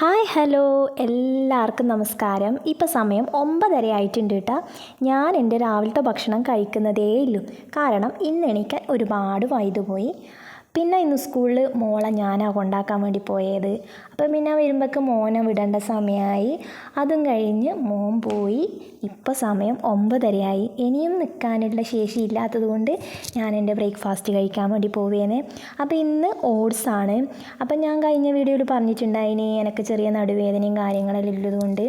Hi hello. എല്ലാവർക്കും നമസ്കാരം. ഇപ്പോൾ സമയം ഒമ്പതര ആയിട്ടുണ്ട് കേട്ടോ. ഞാൻ എന്റെ രാവിലത്തെ ഭക്ഷണം കഴിക്കുന്നതേ ഇല്ലു കാരണം ഇന്ന് എണീക്കാൻ ഒരുപാട് വൈതുപോയി പിന്നെ ഇന്ന് സ്കൂളിൽ മോളെ ഞാനാ കൊണ്ടാക്കാൻ വേണ്ടി പോയത്. അപ്പം പിന്നെ വരുമ്പോഴേക്ക് മോനെ വിടേണ്ട സമയമായി. അതും കഴിഞ്ഞ് മോൻ പോയി. ഇപ്പോൾ സമയം ഒമ്പതരയായി. ഇനിയും നിൽക്കാനുള്ള ശേഷി ഇല്ലാത്തത് കൊണ്ട് ഞാൻ എന്റെ ബ്രേക്ക്ഫാസ്റ്റ് കഴിക്കാൻ വേണ്ടി പോവുകയാണ് അപ്പോൾ ഇന്ന് ഓട്സാണ് അപ്പം ഞാൻ കഴിഞ്ഞ വീഡിയോയിൽ പറഞ്ഞിട്ടുണ്ടായിനി എനിക്ക് ചെറിയ നടുവേദനയും കാര്യങ്ങളെല്ലാം ഉള്ളതുകൊണ്ട്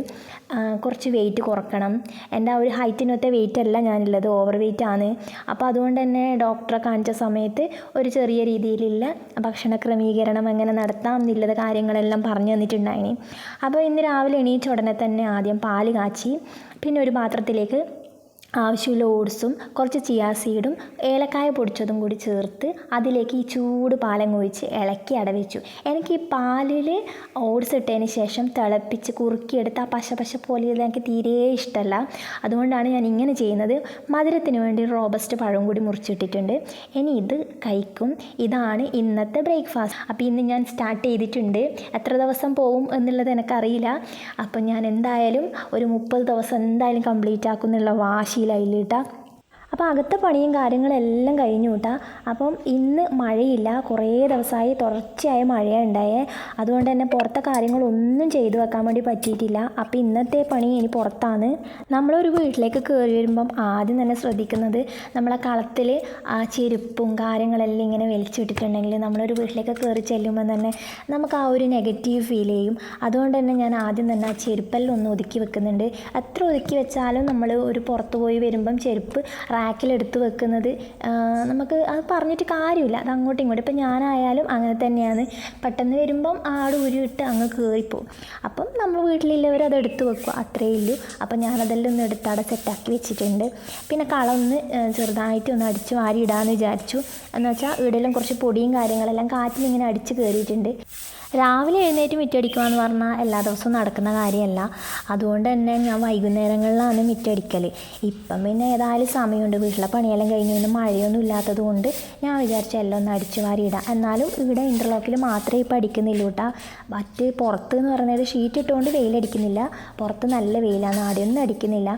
കുറച്ച് വെയിറ്റ് കുറക്കണം. എന്റെ ആ ഒരു ഹൈറ്റിനൊത്ത വെയിറ്റ് അല്ല ഞാനുള്ളത് ഓവർ വെയിറ്റ് ആണ്. അപ്പോൾ അതുകൊണ്ട് തന്നെ ഡോക്ടറെ കാണിച്ച സമയത്ത് ഒരു ചെറിയ രീതിയിലുള്ള ഭക്ഷണ ക്രമീകരണം എങ്ങനെ നടത്താം എന്നുള്ളത് കാര്യങ്ങളെല്ലാം പറഞ്ഞു തന്നിട്ടുണ്ടായിനി. അപ്പോൾ ഇന്ന് രാവിലെ എണീച്ച ഉടനെ തന്നെ ആദ്യം പാൽ കാച്ചി പിന്നെ ഒരു പാത്രത്തിലേക്ക് ആവശ്യമുള്ള ഓട്സും കുറച്ച് ചിയാ സീഡും ഏലക്കായ പൊടിച്ചതും കൂടി ചേർത്ത് അതിലേക്ക് ഈ ചൂട് പാലം ഒഴിച്ച് ഇളക്കി അടവെച്ചു. എനിക്ക് ഈ പാലിൽ ഓട്സ് ഇട്ടതിന് ശേഷം തിളപ്പിച്ച് കുറുക്കിയെടുത്ത് ആ പശ പശ പോലെ എനിക്ക് തീരെ ഇഷ്ടമല്ല അതുകൊണ്ടാണ് ഞാൻ ഇങ്ങനെ ചെയ്യുന്നത്. മധുരത്തിന് വേണ്ടി റോബസ്റ്റ് പഴം കൂടി മുറിച്ചിട്ടിട്ടുണ്ട്. ഇനി ഇത് കഴിക്കും. ഇതാണ് ഇന്നത്തെ ബ്രേക്ക്ഫാസ്റ്റ്. അപ്പോൾ ഇന്ന് ഞാൻ സ്റ്റാർട്ട് ചെയ്തിട്ടുണ്ട്. എത്ര ദിവസം പോവും എന്നുള്ളത് എനിക്കറിയില്ല. അപ്പം ഞാൻ എന്തായാലും ഒരു മുപ്പത് ദിവസം എന്തായാലും കംപ്ലീറ്റ് ആക്കും എന്നുള്ള കേട്ടോ. അപ്പോൾ അകത്തെ പണിയും കാര്യങ്ങളെല്ലാം കഴിഞ്ഞു കേട്ടോ അപ്പം ഇന്ന് മഴയില്ല. കുറേ ദിവസമായി തുടർച്ചയായ മഴയാണ് ഉണ്ടായേ. അതുകൊണ്ട് തന്നെ പുറത്തെ കാര്യങ്ങളൊന്നും ചെയ്തു വെക്കാൻ വേണ്ടി പറ്റിയിട്ടില്ല. അപ്പോൾ ഇന്നത്തെ പണി ഇനി പുറത്താണ്. നമ്മളൊരു വീട്ടിലേക്ക് കയറി വരുമ്പം ആദ്യം തന്നെ ശ്രദ്ധിക്കുന്നത് നമ്മളെ കളത്തിൽ ആ ചെരുപ്പും കാര്യങ്ങളെല്ലാം ഇങ്ങനെ വലിച്ചിട്ടിട്ടുണ്ടെങ്കിൽ നമ്മളൊരു വീട്ടിലേക്ക് കയറി ചെല്ലുമ്പോൾ തന്നെ നമുക്ക് ആ ഒരു നെഗറ്റീവ് ഫീൽ ചെയ്യും. അതുകൊണ്ട് തന്നെ ഞാൻ ആദ്യം തന്നെ ആ ചെരുപ്പെല്ലാം ഒന്ന് ഒതുക്കി വെക്കുന്നുണ്ട്. എത്ര ഒതുക്കി വെച്ചാലും നമ്മൾ ഒരു പുറത്ത് പോയി വരുമ്പം ചെരുപ്പ് റാക്കിലെടുത്ത് വെക്കുന്നത് നമുക്ക് അത് പറഞ്ഞിട്ട് കാര്യമില്ല. അത് അങ്ങോട്ടും ഇങ്ങോട്ടും. ഇപ്പം ഞാനായാലും അങ്ങനെ തന്നെയാണ്. പെട്ടെന്ന് വരുമ്പം ആട് ഉരുവിട്ട് അങ്ങ് കയറിപ്പോവും അപ്പം നമ്മൾ വീട്ടിലുള്ളവർ അത് എടുത്ത് വെക്കുക അത്രയേ ഉള്ളൂ. അപ്പം ഞാനതെല്ലാം ഒന്ന് എടുത്ത് അവിടെ സെറ്റാക്കി വെച്ചിട്ടുണ്ട്. പിന്നെ കളൊന്ന് ചെറുതായിട്ട് ഒന്ന് അടിച്ച് വാരി ഇടാമെന്ന് വിചാരിച്ചു. എന്ന് വെച്ചാൽ ഇവിടെയെല്ലാം കുറച്ച് പൊടിയും കാര്യങ്ങളെല്ലാം കാറ്റിലിങ്ങനെ അടിച്ച് കയറിയിട്ടുണ്ട് രാവിലെ എഴുന്നേറ്റ് മിറ്റടിക്കുക എന്ന് പറഞ്ഞാൽ എല്ലാ ദിവസവും നടക്കുന്ന കാര്യമല്ല. അതുകൊണ്ട് തന്നെ ഞാൻ വൈകുന്നേരങ്ങളിലാണ് മിറ്റടിക്കൽ ഇപ്പം പിന്നെ ഏതായാലും സമയമുണ്ട്. വീട്ടിലെ പണിയെല്ലാം കഴിഞ്ഞ് പിന്നെ മഴയൊന്നും ഇല്ലാത്തത് കൊണ്ട് ഞാൻ വിചാരിച്ച എല്ലാം ഒന്ന് അടിച്ചു വാരി ഇടാം. എന്നാലും ഇവിടെ ഇന്റർലോക്കിൽ മാത്രമേ ഇപ്പം അടിക്കുന്നില്ല കേട്ടാ. മറ്റ് പുറത്ത് എന്ന് പറഞ്ഞാൽ ഷീറ്റ് ഇട്ടുകൊണ്ട് വെയിലടിക്കുന്നില്ല. പുറത്ത് നല്ല വെയിലാണ് ആടെയൊന്നും അടിക്കുന്നില്ല.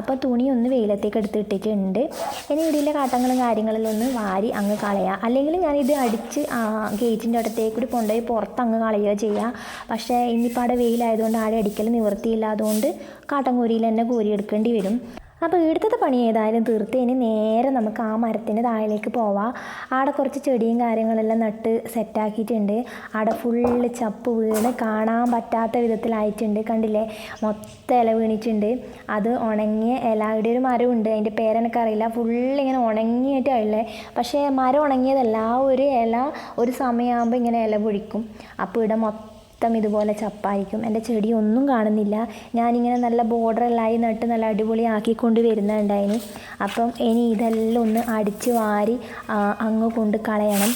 അപ്പോൾ തുണി ഒന്ന് വെയിലത്തേക്ക് എടുത്തിട്ടിട്ടുണ്ട് ഇനി ഇവിടെയുള്ള കാട്ടങ്ങളും കാര്യങ്ങളിലൊന്ന് വാരി അങ്ങ് കളയാം. അല്ലെങ്കിൽ ഞാനിത് അടിച്ച് ഗേറ്റിന്റെ അടുത്തേക്കൂടി കൊണ്ടുപോയി പുറത്ത് അങ്ങ് കളയുക ചെയ്യുക പക്ഷേ ഇന്നിപ്പോൾ അവിടെ വെയിലായതുകൊണ്ട് ആടെ അടിക്കൽ നിവൃത്തിയില്ലാതുകൊണ്ട് കാട്ടൻ കോരിയിൽ തന്നെ കോരിയെടുക്കേണ്ടി വരും. അപ്പോൾ ഇവിടുത്തെ പണി ഏതായാലും തീർത്ത്. ഇനി നേരെ നമുക്ക് ആ മരത്തിന്റെ താഴേക്ക് പോവാം. അവിടെ കുറച്ച് ചെടിയും കാര്യങ്ങളെല്ലാം നട്ട് സെറ്റാക്കിയിട്ടുണ്ട് അവിടെ ഫുള്ള് ചപ്പ് വീണ് കാണാൻ പറ്റാത്ത വിധത്തിലായിട്ടുണ്ട്. കണ്ടില്ലേ? മൊത്തം ഇല വീണിട്ടുണ്ട്. അത് ഉണങ്ങിയ ഇല ഒരു മരമുണ്ട്. അതിന്റെ പേരെനക്കറിയില്ല ഫുള്ള് ഇങ്ങനെ ഉണങ്ങിയിട്ടാണുള്ളത് പക്ഷേ മരം ഉണങ്ങിയതല്ല. ആ ഒരു ഇല ഒരു സമയമാകുമ്പോൾ ഇങ്ങനെ ഇല പൊഴിക്കും. അപ്പോൾ ഇവിടെ മൊത്തം മൊത്തം ഇതുപോലെ ചപ്പായിരിക്കും. എന്റെ ചെടി ഒന്നും കാണുന്നില്ല. ഞാനിങ്ങനെ നല്ല ബോർഡറെല്ലായി നട്ട് നല്ല അടിപൊളിയാക്കിക്കൊണ്ട് വരുന്നുണ്ടായിന്. അപ്പം ഇനി ഇതെല്ലാം ഒന്ന് അടിച്ച് വാരി അങ്ങ് കൊണ്ട് കളയണം.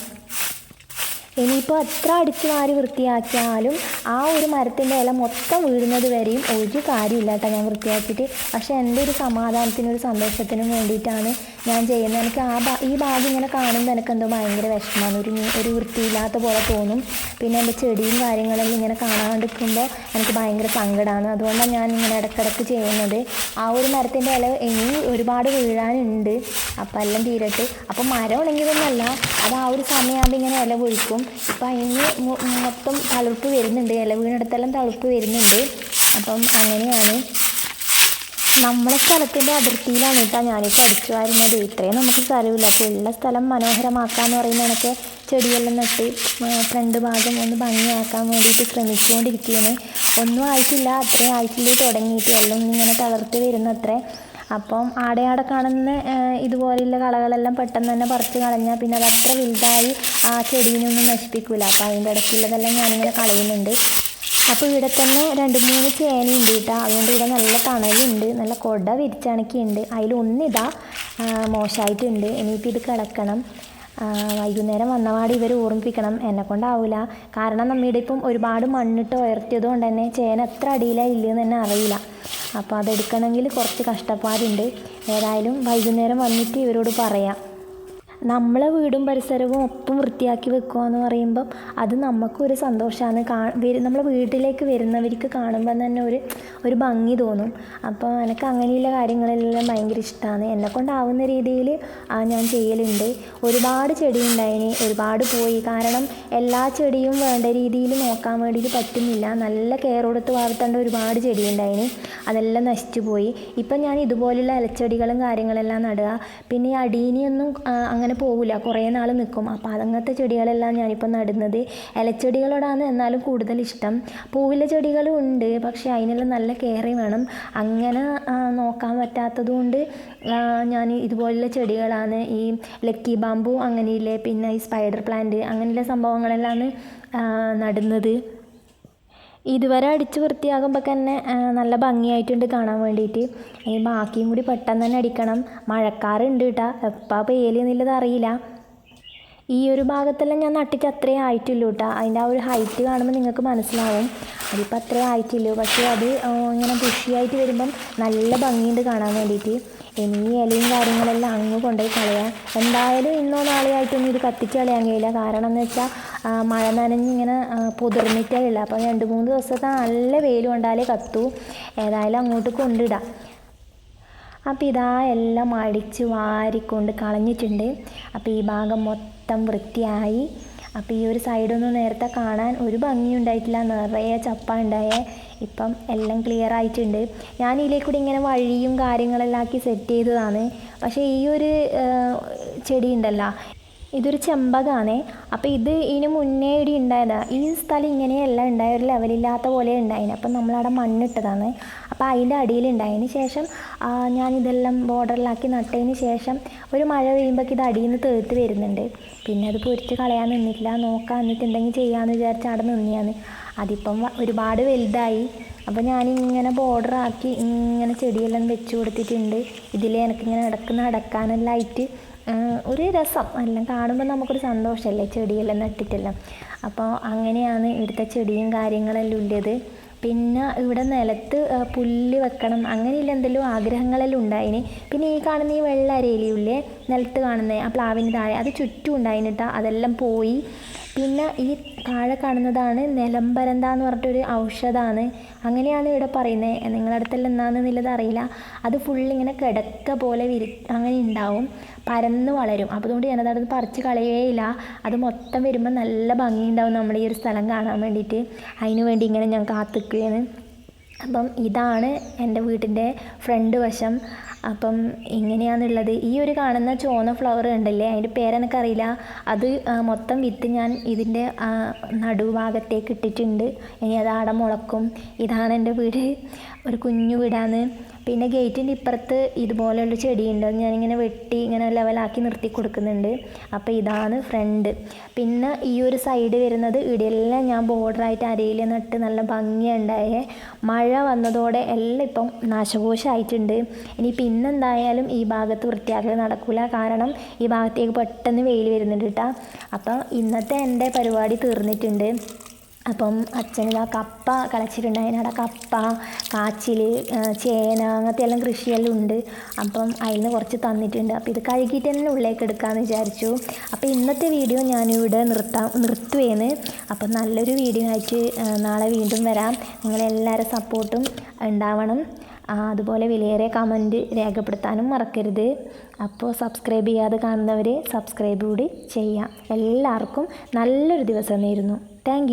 ഇനിയിപ്പോൾ എത്ര അടിച്ചു മാറി വൃത്തിയാക്കിയാലും ആ ഒരു മരത്തിന്റെ ഇല മൊത്തം വീഴുന്നത് വരെയും ഒരു കാര്യമില്ല കേട്ടോ ഞാൻ വൃത്തിയാക്കിയിട്ട്. പക്ഷേ എന്റെ ഒരു സമാധാനത്തിനും ഒരു സന്തോഷത്തിനും വേണ്ടിയിട്ടാണ് ഞാൻ ചെയ്യുന്നത്. എനിക്ക് ആ ഈ ഭാഗം ഇങ്ങനെ കാണുമ്പോൾ എനിക്ക് എന്തോ ഭയങ്കര വിഷമമാണ്. ഒരു ഒരു വൃത്തിയില്ലാത്ത പോലെ തോന്നും. പിന്നെ എന്റെ ചെടിയും കാര്യങ്ങളെല്ലാം ഇങ്ങനെ കാണാണ്ടിരിക്കുമ്പോൾ എനിക്ക് ഭയങ്കര സങ്കടമാണ് അതുകൊണ്ടാണ് ഞാൻ ഇങ്ങനെ ഇടയ്ക്കിടയ്ക്ക് ചെയ്യുന്നത്. ആ ഒരു മരത്തിന്റെ ഇല ഇനി ഒരുപാട് വീഴാനുണ്ട്. അപ്പോൾ എല്ലാം തീരട്ട്. അപ്പോൾ മരം ഉണങ്ങിയതൊന്നുമല്ല അത് ആ ഒരു സമയമാകുമ്പോൾ ഇങ്ങനെ ഇല പൊഴിക്കും അപ്പം അതിന് മൊത്തം തളിർപ്പ് വരുന്നുണ്ട്. ഇല വീണെടുത്തെല്ലാം തളിർപ്പ് വരുന്നുണ്ട്. അപ്പം അങ്ങനെയാണ്. നമ്മളെ സ്ഥലത്തിന്റെ അതിർത്തിയിലാണ് കേട്ടോ ഞാനിപ്പോൾ അടിച്ചു വരുന്നത്. ഇത്രയും നമുക്ക് സ്ഥലമില്ല. അപ്പോൾ ഉള്ള സ്ഥലം മനോഹരമാക്കാന്ന് പറയുന്ന കണക്ക് ചെടിയെല്ലാം നട്ട് ഫ്രണ്ട് ഭാഗം ഒന്ന് ഭംഗിയാക്കാൻ വേണ്ടിയിട്ട് ശ്രമിച്ചുകൊണ്ടിരിക്കുകയാണ്. ഒന്നും ആയിട്ടില്ല. അത്രയും ആയിട്ടില്ല തുടങ്ങിയിട്ട്. എല്ലാം ഇങ്ങനെ തളർത്ത് വരുന്നത്രേ. അപ്പം ആടെ ആടെ കാണുന്ന ഇതുപോലെയുള്ള കളകളെല്ലാം പെട്ടെന്ന് തന്നെ പറിച്ച് കളഞ്ഞാൽ പിന്നെ അത് അത്ര വലുതായി ആ ചെടീനൊന്നും നശിപ്പിക്കില്ല അപ്പം അതിന്റെ ഇടയ്ക്കുള്ളതെല്ലാം ഞാനിങ്ങനെ കളയുന്നുണ്ട്. അപ്പോൾ ഇവിടെ തന്നെ രണ്ട് മൂന്ന് ചേനയുണ്ട് കേട്ടോ. അതുകൊണ്ട് ഇവിടെ നല്ല തണലുണ്ട് നല്ല കൊട വിരിച്ചണക്കിയുണ്ട്. അതിലൊന്നിതാ മോശമായിട്ടുണ്ട് ഇനിയിപ്പോൾ ഇത് കിടക്കണം. വൈകുന്നേരം വന്നപാട് ഇവർ ഓർമ്മിപ്പിക്കണം. എന്നെ കൊണ്ടാവില്ല കാരണം നമ്മുടെ ഇപ്പം ഒരുപാട് മണ്ണിട്ട് ഉയർത്തിയത് കൊണ്ട് തന്നെ ചേന എത്ര അടിയിലായി ഇല്ലയെന്ന് തന്നെ അറിയില്ല. അപ്പോൾ അതെടുക്കണമെങ്കിൽ കുറച്ച് കഷ്ടപ്പാടുണ്ട്. ഏതായാലും വൈകുന്നേരം വന്നിട്ട് ഇവരോട് പറയാം. നമ്മളെ വീടും പരിസരവും ഒപ്പം വൃത്തിയാക്കി വെക്കുക എന്ന് പറയുമ്പം അത് നമുക്കൊരു സന്തോഷമാണ്. കാ നമ്മളെ വീട്ടിലേക്ക് വരുന്നവർക്ക് കാണുമ്പം തന്നെ ഒരു ഒരു ഭംഗി തോന്നും. അപ്പോൾ എനിക്ക് അങ്ങനെയുള്ള കാര്യങ്ങളെല്ലാം ഭയങ്കര ഇഷ്ടമാണ് എന്നെക്കൊണ്ടാവുന്ന രീതിയിൽ ഞാൻ ചെയ്യലുണ്ട്. ഒരുപാട് ചെടി ഉണ്ടായിന് ഒരുപാട് പോയി. കാരണം എല്ലാ ചെടിയും വേണ്ട രീതിയിൽ നോക്കാൻ വേണ്ടിയിട്ട് പറ്റുന്നില്ല. നല്ല കെയർ കൊടുത്ത് വളർത്തേണ്ട ഒരുപാട് ചെടി ഉണ്ടായിന്. അതെല്ലാം നശിച്ചു പോയി. ഇപ്പം ഞാൻ ഇതുപോലുള്ള ഇലച്ചെടികളും കാര്യങ്ങളെല്ലാം നടുക. പിന്നെ ഈ അടീനിയൊന്നും ആ, അങ്ങനെ പോകില്ല കുറേ നാൾ നിൽക്കും അപ്പോൾ അതങ്ങനത്തെ ചെടികളെല്ലാം ഞാനിപ്പോൾ നടുന്നത് ഇലച്ചെടികളോടാണ് എന്നാലും കൂടുതൽ ഇഷ്ടം. പൂവിലെ ചെടികളും ഉണ്ട്. പക്ഷേ അതിനെല്ലാം നല്ല കെയർ വേണം. അങ്ങനെ നോക്കാൻ പറ്റാത്തതുകൊണ്ട് ഞാൻ ഇതുപോലുള്ള ചെടികളാണ് ഈ ലക്കി ബാമ്പു അങ്ങനെയില്ലേ പിന്നെ ഈ സ്പൈഡർ പ്ലാന്റ് അങ്ങനെയുള്ള സംഭവങ്ങളെല്ലാം നടുന്നത്. ഇതുവരെ അടിച്ച് വൃത്തിയാകുമ്പോൾ തന്നെ നല്ല ഭംഗിയായിട്ടുണ്ട് കാണാൻ വേണ്ടിയിട്ട് ഇനി ബാക്കിയും കൂടി പെട്ടെന്ന് തന്നെ അടിക്കണം. മഴക്കാറുണ്ട് കേട്ടോ എപ്പോൾ പെയ്യൽ എന്നുള്ളത് അറിയില്ല. ഈ ഒരു ഭാഗത്തെല്ലാം ഞാൻ നട്ടിട്ട് അത്രേ ആയിട്ടുള്ളൂ കേട്ടോ അതിന്റെ ആ ഒരു ഹൈറ്റ് കാണുമ്പോൾ നിങ്ങൾക്ക് മനസ്സിലാവും. അതിപ്പോൾ അത്രേ ആയിട്ടുള്ളൂ പക്ഷേ അത് ഇങ്ങനെ ബുഷിയായിട്ട് വരുമ്പം നല്ല ഭംഗിയുണ്ട് കാണാൻ വേണ്ടിയിട്ട് ഇനി ഈ ഇലയും കാര്യങ്ങളെല്ലാം അങ്ങ് കൊണ്ടുപോയി കളയാം എന്തായാലും ഇന്നോ നാളെയോ ആയിട്ടൊന്നും ഇത് കത്തിച്ച് കളയാൻ കഴിയില്ല. കാരണം എന്ന് വെച്ചാൽ മഴ നനഞ്ഞിങ്ങനെ പുതിർന്നിട്ടേ ഉള്ളൂ. അപ്പോൾ രണ്ട് മൂന്ന് ദിവസത്തെ നല്ല വെയിൽ കൊണ്ടാലേ കത്തൂ. ഏതായാലും അങ്ങോട്ട് കൊണ്ടിടാം. അപ്പോൾ ഇതാ എല്ലാം അടിച്ച് വാരിക്കൊണ്ട് കളഞ്ഞിട്ടുണ്ട്. അപ്പോൾ ഈ ഭാഗം മൊത്തം വൃത്തിയായി. അപ്പോൾ ഈ ഒരു സൈഡൊന്നും നേരത്തെ കാണാൻ ഒരു ഭംഗിയുണ്ടായിട്ടില്ല. നിറയെ ചപ്പ ഉണ്ടായേ ഇപ്പം എല്ലാം ക്ലിയർ ആയിട്ടുണ്ട്. ഞാൻ ഇതിലേക്ക് കൂടി ഇങ്ങനെ വഴിയും കാര്യങ്ങളെല്ലാം ആക്കി സെറ്റ് ചെയ്തതാണ്. പക്ഷേ ഈ ഒരു ചെടി ഉണ്ടല്ലോ ഇതൊരു ചെമ്പകാണേ. അപ്പോൾ ഇത് ഇതിന് മുന്നേ ഇടി ഉണ്ടായതാണ് ഈ സ്ഥലം ഇങ്ങനെയല്ല ഉണ്ടായ ഒരു ലെവലില്ലാത്ത പോലെ ഉണ്ടായിന്. അപ്പം നമ്മളവിടെ മണ്ണിട്ടതാണ്. അപ്പോൾ അതിന്റെ അടിയിൽ ഉണ്ടായതിന് ശേഷം ഞാനിതെല്ലാം ബോർഡറിലാക്കി നട്ടതിന് ശേഷം ഒരു മഴ പെയ്യുമ്പോഴേക്ക് ഇത് അടിയിൽ നിന്ന് തേർത്ത് വരുന്നുണ്ട്. പിന്നെ അത് പൊരിച്ച് കളയാൻ നിന്നിട്ടില്ല. നോക്കാൻ എന്നിട്ട് എന്തെങ്കിലും ചെയ്യാമെന്ന് വിചാരിച്ച് അവിടെ നിന്നിയാണ്. അതിപ്പം ഒരുപാട് വലുതായി. അപ്പോൾ ഞാനിങ്ങനെ ബോർഡറാക്കി ഇങ്ങനെ ചെടിയെല്ലാം വെച്ച് കൊടുത്തിട്ടുണ്ട്. ഇതിൽ എനിക്കിങ്ങനെ നടക്കുന്ന നടക്കാനെല്ലാം ആയിട്ട് ഒരു രസം. എല്ലാം കാണുമ്പോൾ നമുക്കൊരു സന്തോഷമല്ലേ ചെടിയെല്ലാം നട്ടിട്ടെല്ലാം. അപ്പോൾ അങ്ങനെയാണ് ഇവിടുത്തെ ചെടിയും കാര്യങ്ങളെല്ലാം ഉള്ളത്. പിന്നെ ഇവിടെ നിലത്ത് പുല്ല് വെക്കണം. അങ്ങനെയുള്ള എന്തെങ്കിലും ആഗ്രഹങ്ങളെല്ലാം ഉണ്ടായിന്. പിന്നെ ഈ കാണുന്ന ഈ വെള്ള നിലത്ത് കാണുന്ന ആ പ്ലാവിന് താഴെ അത് ചുറ്റും ഉണ്ടായിനിട്ടാ അതെല്ലാം പോയി. പിന്നെ ഈ താഴെ കാണുന്നതാണ് നിലംബരന്ത എന്ന് പറഞ്ഞിട്ടൊരു ഔഷധമാണ് അങ്ങനെയാണ് ഇവിടെ പറയുന്നത് നിങ്ങളുടെ അടുത്തെല്ലാം എന്നാണെന്നുള്ളത് അറിയില്ല. അത് ഫുള്ളിങ്ങനെ കിടക്ക പോലെ വിരി അങ്ങനെ ഉണ്ടാവും. പരന്ന് വളരും. അപ്പോൾ അതുകൊണ്ട് ഞാനത് പറിച്ച് കളയേയില്ല. അത് മൊത്തം വരുമ്പോൾ നല്ല ഭംഗിയുണ്ടാവും നമ്മുടെ ഈ ഒരു സ്ഥലം കാണാൻ വേണ്ടിയിട്ട്. അതിന് വേണ്ടി ഇങ്ങനെ ഞാൻ കാത്തിക്കുകയാണ്. അപ്പം ഇതാണ് എന്റെ വീട്ടിന്റെ ഫ്രണ്ട് വശം. അപ്പം ഇങ്ങനെയാണുള്ളത്. ഈ ഒരു കാണുന്ന ചുവന്ന ഫ്ലവർ ഉണ്ടല്ലേ? അതിന്റെ പേരെനിക്കറിയില്ല. അത് മൊത്തം വിത്ത് ഞാൻ ഇതിന്റെ നടുഭാഗത്തേക്ക് ഇട്ടിട്ടുണ്ട്. ഇനി അത് ആടെ മുളക്കും. ഇതാണ് എന്റെ വീട്. ഒരു കുഞ്ഞു വീടാണ്. പിന്നെ ഗേറ്റിന്റെ ഇപ്പുറത്ത് ഇതുപോലെയുള്ള ചെടിയുണ്ട്. ഞാനിങ്ങനെ വെട്ടി ഇങ്ങനെ ലെവലാക്കി നിർത്തി കൊടുക്കുന്നുണ്ട്. അപ്പോൾ ഇതാണ് ഫ്രണ്ട്. പിന്നെ ഈ ഒരു സൈഡ് വരുന്നത് ഇടയെല്ലാം ഞാൻ ബോർഡറായിട്ട് അരയിൽ നട്ട് നല്ല ഭംഗിയുണ്ടായേ. മഴ വന്നതോടെ എല്ലാം ഇപ്പം നാശകോശമായിട്ടുണ്ട്. ഇനി പിന്നെന്തായാലും ഈ ഭാഗത്ത് വൃത്തിയാക്കൽ നടക്കില്ല കാരണം ഈ ഭാഗത്തേക്ക് പെട്ടെന്ന് വെയിൽ വരുന്നുണ്ട് കേട്ടോ. അപ്പോൾ ഇന്നത്തെ എന്റെ പരിപാടി തീർന്നിട്ടുണ്ട്. അപ്പം അച്ഛനിതാ കപ്പ കളിച്ചിട്ടുണ്ടായിരുന്നു കപ്പ കാച്ചിൽ ചേന അങ്ങനത്തെ എല്ലാം കൃഷിയെല്ലാം ഉണ്ട്. അപ്പം അതിൽ നിന്ന് കുറച്ച് തന്നിട്ടുണ്ട്. അപ്പോൾ ഇത് കഴുകിയിട്ട് തന്നെ ഉള്ളിലേക്ക് എടുക്കാമെന്ന് വിചാരിച്ചു. അപ്പോൾ ഇന്നത്തെ വീഡിയോ ഞാനിവിടെ നിർത്താ നിർത്തുവേന്ന് അപ്പം നല്ലൊരു വീഡിയോ ആയിട്ട് നാളെ വീണ്ടും വരാം. നിങ്ങളെല്ലാവരും സപ്പോർട്ടും ഉണ്ടാവണം. അതുപോലെ വിലയേറിയ കമന്റ് രേഖപ്പെടുത്താനും മറക്കരുത്. അപ്പോൾ സബ്സ്ക്രൈബ് ചെയ്യാതെ കാണുന്നവർ സബ്സ്ക്രൈബ് കൂടി ചെയ്യാം. എല്ലാവർക്കും നല്ലൊരു ദിവസം നേരുന്നു. താങ്ക്